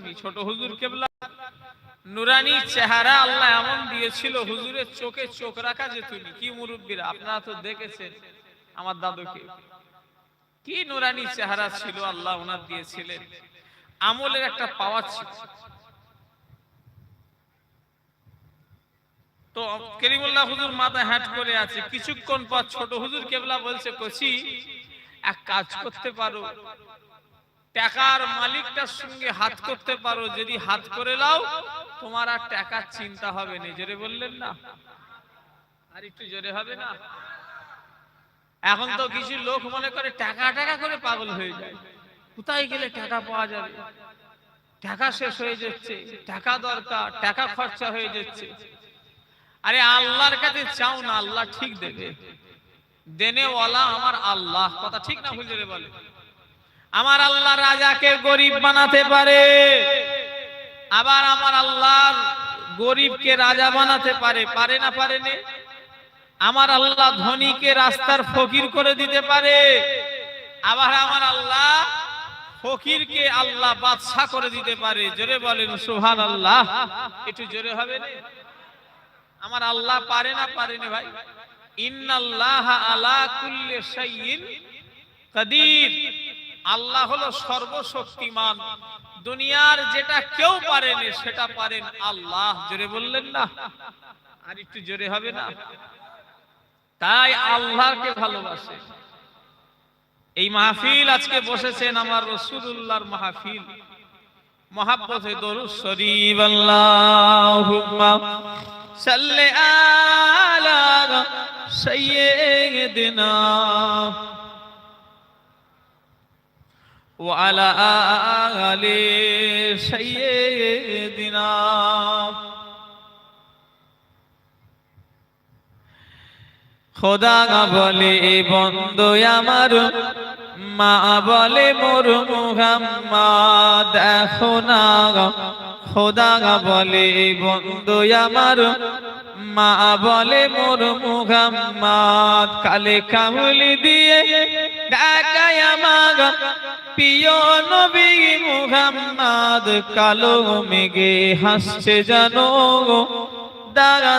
শুনুনি ছোট হুজুর কেবলা। নুরানি চেহারা আল্লাহ এমন দিয়েছিল, হুজুরের চোখে চোখ রাখা যেত কি মুরব্বীরা, আপনারা তো দেখেছেন আমার দাদুকে। কি নুরানি চেহারা ছিল আল্লাহ ওনার দিয়েছিলেন। আমলের একটা পাওয়ার ছিল। তো করিমুল্লাহ হুজুর মাথা হ্যাট করে আছে। কিছুক্ষণ পর ছোট হুজুর কেবলা বলছে, কচি, এক কাজ করতে পারো। টাকার মালিকটার সঙ্গে হাত করতে পারো, যদি হাত করে লাও তোমার আর টাকার চিন্তা হবে না। জোরে বললেন না? আর একটু জোরে হবে না? এখন তো কিছু লোক মনে করে টাকা টাকা করে পাগল হয়ে যায়। কোথায় গেলে টাকা পাওয়া যাবে? টাকা শেষ হয়ে যাচ্ছে, টাকা দরকার, টাকা খরচা হয়ে যাচ্ছে। আরে আল্লাহর কাছে চাও না, আল্লাহ ঠিক দেবে। দেনেওয়ালা আমার আল্লাহ, কথা ঠিক না ভুল হুজুরে বলে। আমার আল্লাহ রাজাকে গরিব বানাতে পারে। আবার আমার আল্লাহ গরিবকে রাজা বানাতে পারে। পারে না পারে আমার আল্লাহ ধনীকে রাস্তার ফকির করে দিতে পারে। আবার আমার আল্লাহ ফকিরকে আল্লাহ বাদশা করে দিতে পারে। জোরে বলেন সুহান আল্লাহ একটু জোরে হবে না? আমার আল্লাহ পারে না পারে না ভাই? ইন্নাল্লাহ আলা কুল্লি শাইইন কাদির। আল্লাহ হলো সর্বশক্তিমান। দুনিয়ার যেটা কেউ পারেনি, সেটা পারেন আল্লাহ। জোরে বললেন না? আর একটু জোরে হবে না? তাই আল্লাহকে ভালোবাসে। এই মাহফিল আজকে বসেছেন আমার রসুল্লাহর মাহফিল। মহাব্বতে দরুদ শরীফ, আল্লাহুম্মা সাল্লি আলা সাইয়্যিদিনা وعلى آل سيدنا খোদা বলে বন্ধু আমার মা বলে মোর মুহাম্মদ দেখো না খোদা বলে বন্ধু আমার মা বলে মোর মুহাম্মদ কালে কামলি দিয়ে ডাকায় আমার প্রিয় নবী মুহাম্মদ কালো মেঘে হাসছে জানো দাঁড়া